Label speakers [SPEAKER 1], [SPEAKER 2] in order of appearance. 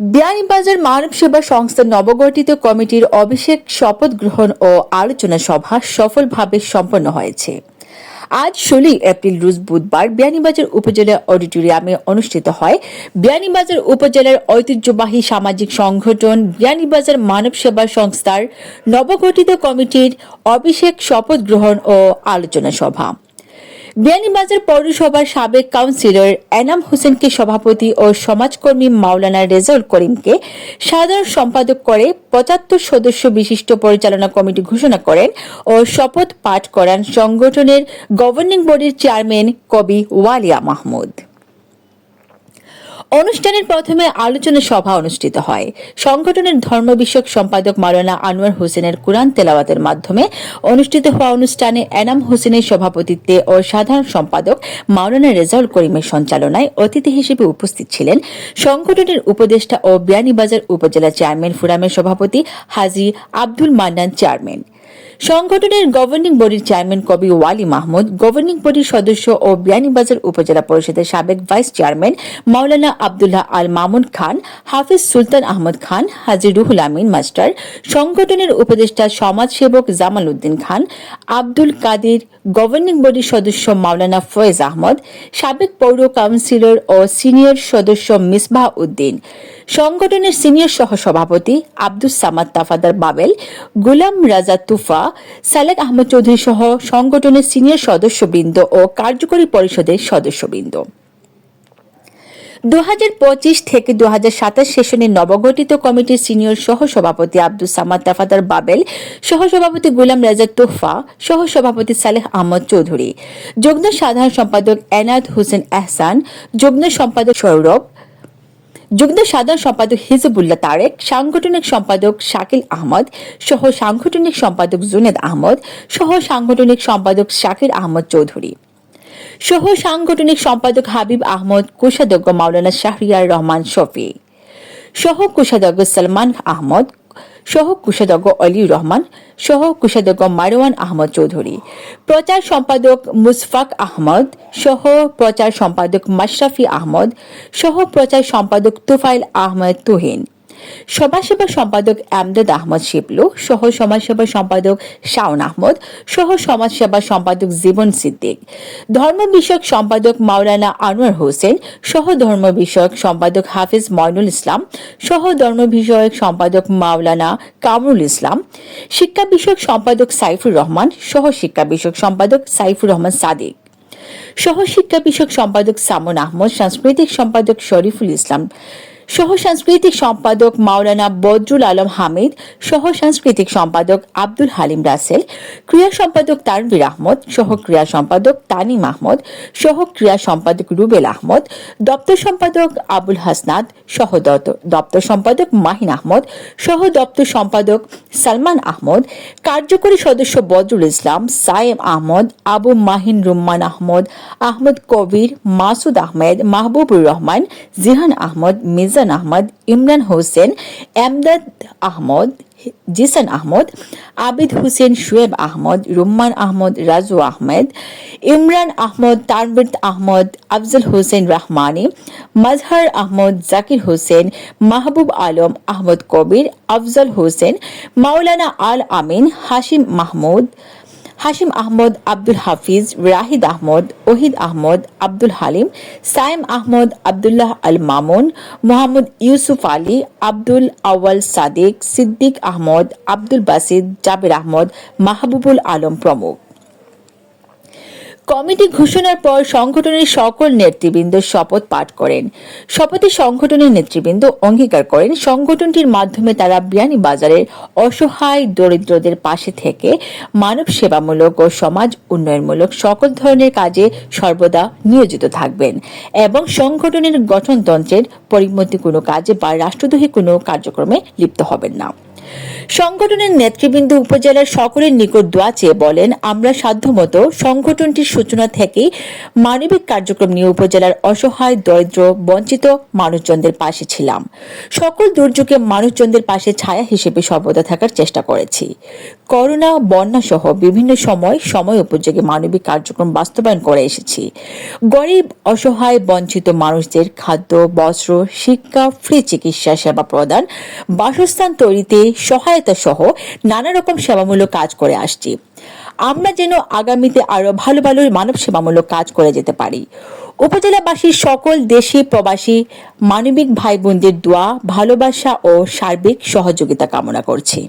[SPEAKER 1] বিয়ানীবাজার মানব সেবা সংস্থার নবগঠিত কমিটির অভিষেক শপথ গ্রহণ ও আলোচনা সভা সফলভাবে সম্পন্ন হয়েছে। আজ ষোলোই এপ্রিল রোজ বুধবার বিয়ানীবাজার উপজেলা অডিটোরিয়ামে অনুষ্ঠিত হয়। বিয়ানীবাজার উপজেলার ঐতিহ্যবাহী সামাজিক সংগঠন বিয়ানীবাজার মানব সেবা সংস্থার নবগঠিত কমিটির অভিষেক শপথ গ্রহণ ও আলোচনা সভা। বিয়ানীবাজার পৌরসভার সাবেক কাউন্সিলর এনাম হোসেনকে সভাপতি ও সমাজকর্মী মাওলানা রেজাউল করিমকে সাধারণ সম্পাদক করে পঁচাত্তর সদস্য বিশিষ্ট পরিচালনা কমিটি ঘোষণা করেন ও শপথ পাঠ করান সংগঠনের গভর্নিং বডির চেয়ারম্যান কবি ওয়ালিয়া মাহমুদ। অনুষ্ঠানের প্রথমে আলোচনা সভা অনুষ্ঠিত হয়। সংগঠনের ধর্ম বিষয়ক সম্পাদক মাওলানা আনোয়ার হোসেনের কোরআন তেলাওয়াতের মাধ্যমে অনুষ্ঠিত হওয়া অনুষ্ঠানে এনাম হোসেনের সভাপতিত্বে ও সাধারণ সম্পাদক মাওলানা রেজাউল করিমের সঞ্চালনায় অতিথি হিসেবে উপস্থিত ছিলেন সংগঠনের উপদেষ্টা ও বিয়ানীবাজার উপজেলা চেয়ারম্যান ফোরামের সভাপতি হাজি আব্দুল মান্নান চেয়ারম্যান। সংগঠনের গভর্নিং বডির চেয়ারম্যান কবি ওয়ালি মাহমুদ গভর্নিং বডির সদস্য ও বিয়ানীবাজার উপজেলা পরিষদের সাবেক vice chairman Maulana Abdullah Al Mamun Khan, Hafiz Sultan Ahmed Khan, Haji Ruhul Amin master, সংগঠনের উপদেষ্টা সমাজসেবক জামাল উদ্দিন খান, আব্দুল কাদির গভর্নিং বডির সদস্য মাওলানা ফয়েজ আহমদ, সাবেক পৌর কাউন্সিলর ও সিনিয়র সদস্য মিসবাহ উদ্দিন, সংগঠনের সিনিয়র সহ সভাপতি আব্দুস সামাদ তাফাদার বাবেল, গুলাম রাজা তুফা সালেক আহমদ চৌধুরী সহ সংগঠনের সিনিয়র সদস্যবৃন্দ ও কার্যকরী পরিষদের সদস্যবৃন্দ। দু থেকে দু সেশনের নবগঠিত কমিটির সিনিয়র সহসভাপতি আব্দুল সামাদ তাফাদার বাবেল, সহসভাপতি গুলাম রাজা তোফা সহসভাপতি সালেহ আহমদ চৌধুরী, যুগ্ম সাধারণ সম্পাদক এনায়েত হোসেন এহসান যুগ্ম সম্পাদক সৌরভ যুগ্ম সাধারণ সম্পাদক হিজবুল্লাহ তারেক, সাংগঠনিক সম্পাদক শাকিল আহমদ সহ সাংগঠনিক সম্পাদক জুনেদ আহমদ সহ সাংগঠনিক সম্পাদক শাকির আহমদ চৌধুরী সহ সাংগঠনিক সম্পাদক হাবিব আহমদ, কোষাধ্যক্ষ মাওলানা শাহরিয়ার রহমান শফি সহ কোষাধ্যক্ষ সলমান আহমদ সহ কোষাধ্যক্ষ অলিউর রহমান, সহ কোষাধ্যক্ষ মারওয়ান আহমদ চৌধুরী, প্রচার সম্পাদক মুসফাক আহমদ, সহ প্রচার সম্পাদক মাশরাফি আহমদ, সহ প্রচার সম্পাদক তুফাইল আহমদ তুহিন। সমাজসেবা সম্পাদক আমদাদ আহমদ শিবলু, সহ সমাজসেবা সম্পাদক শাওন আহমদ, সহ সমাজসেবা সম্পাদক জীবন সিদ্দিক, ধর্ম বিষয়ক সম্পাদক মাওলানা আনোয়ার হোসেন, সহ ধর্ম বিষয়ক সম্পাদক হাফিজ ময়নুল ইসলাম, সহ ধর্ম বিষয়ক সম্পাদক মাওলানা কামরুল ইসলাম, শিক্ষা বিষয়ক সম্পাদক সাইফুর রহমান, সহ শিক্ষা বিষয়ক সম্পাদক সাইফুর রহমান সাদিক, সহ শিক্ষা বিষয়ক সম্পাদক সামন আহমদ, সাংস্কৃতিক সম্পাদক শরীফুল ইসলাম সহ সাংস্কৃতিক সম্পাদক মাওলানা বদরুল আলম হামিদ সহ সাংস্কৃতিক সম্পাদক আব্দুল হালিম রাসেল ক্রিয়া সম্পাদক তানবির আহমদ সহ ক্রিয়া সম্পাদক তানিম আহমদ সহ ক্রিয়া সম্পাদক রুবেল আহমদ, দপ্তর সম্পাদক আবুল হাসনাদ সহ দপ্তর সম্পাদক মাহিন আহমদ সহ দপ্তর সম্পাদক সালমান আহমদ, কার্যকরী সদস্য বদরুল ইসলাম, সায়েম আহমদ, আবু মাহিন রুম্মান আহমদ আহমদ কবির, মাসুদ আহমেদ, মাহবুবুর রহমান, জিহান আহমদ, মির্জা হাসান আহমদ, ইমরান হোসেন এমদাদ আহমদ, জিসান আহমদ, আবিদ হুসেন, শুয়েব আহমদ, রুম্মান আহমদ, রাজু আহমেদ, ইমরান আহমদ তানবির আহমদ, আফজল হোসেন রহমানি, মজহার আহমদ, জাকির হোসেন, মাহবুব আলম, আহমদ কবির, আফজল হোসেন, মাওলানা আল আমিন, হাশিম মাহমুদ হাশিম আহমদ, আব্দুল হাফিজ, রাহিদ আহমদ, ওহিদ আহমদ, আব্দুল হালিম সাইম আহমদ, আবদুল্লাহ আল মামুন, মোহাম্মদ ইউসুফ আলী, আব্দুল আওয়াল সাদেক, সিদ্দিক আহমদ, আব্দুল বাসিদ, জাবির আহমদ, মাহবুবুল আলম প্রমুখ। কমিটি ঘোষণার পর সংগঠনের সকল নেতৃবৃন্দ শপথ পাঠ করেন। শপথে সংগঠনের নেতৃবৃন্দ অঙ্গীকার করেন। সংগঠনটির মাধ্যমে তারা বিয়ানী বাজারের অসহায় দরিদ্রদের পাশে থেকে মানব সেবামূলক ও সমাজ উন্নয়নমূলক সকল ধরনের কাজে সর্বদা নিয়োজিত থাকবেন এবং সংগঠনের গঠনতন্ত্রের পরিমতি কোনো কাজে বা রাষ্ট্রদ্রোহী কোনো কার্যক্রমে লিপ্ত হবেন না। সংগঠনের নেতৃবৃন্দ উপজেলার সকলের নিকট দোয়া চেয়ে বলেন, আমরা সাধ্যমতো সংগঠনটির সূচনা থেকেই মানবিক কার্যক্রম নিয়ে উপজেলার অসহায়, দরিদ্র, বঞ্চিত মানুষজনদের পাশে ছিলাম। সকল দুর্যোগে মানুষজনদের পাশে ছায়া হিসেবে সর্বদা থাকার চেষ্টা করেছি। করোনা, বন্যা সহ বিভিন্ন সময় সময় উপযোগী মানবিক কার্যক্রম বাস্তবায়ন করে এসেছি। গরিব, অসহায়, বঞ্চিত মানুষদের খাদ্য, বস্ত্র, শিক্ষা, ফ্রি চিকিৎসা সেবা প্রদান, বাসস্থান তৈরিতে সহায়তা সহ নানা রকম সেবামূলক কাজ করে আসছি। আমরা যেন আগামীতে আরও ভালো ভালো মানব সেবামূলক কাজ করে যেতে পারি। উপজেলাবাসীর সকল দেশি, প্রবাসী, মানবিক ভাই বোনদের দোয়া, ভালোবাসা ও সার্বিক সহযোগিতা কামনা করছি।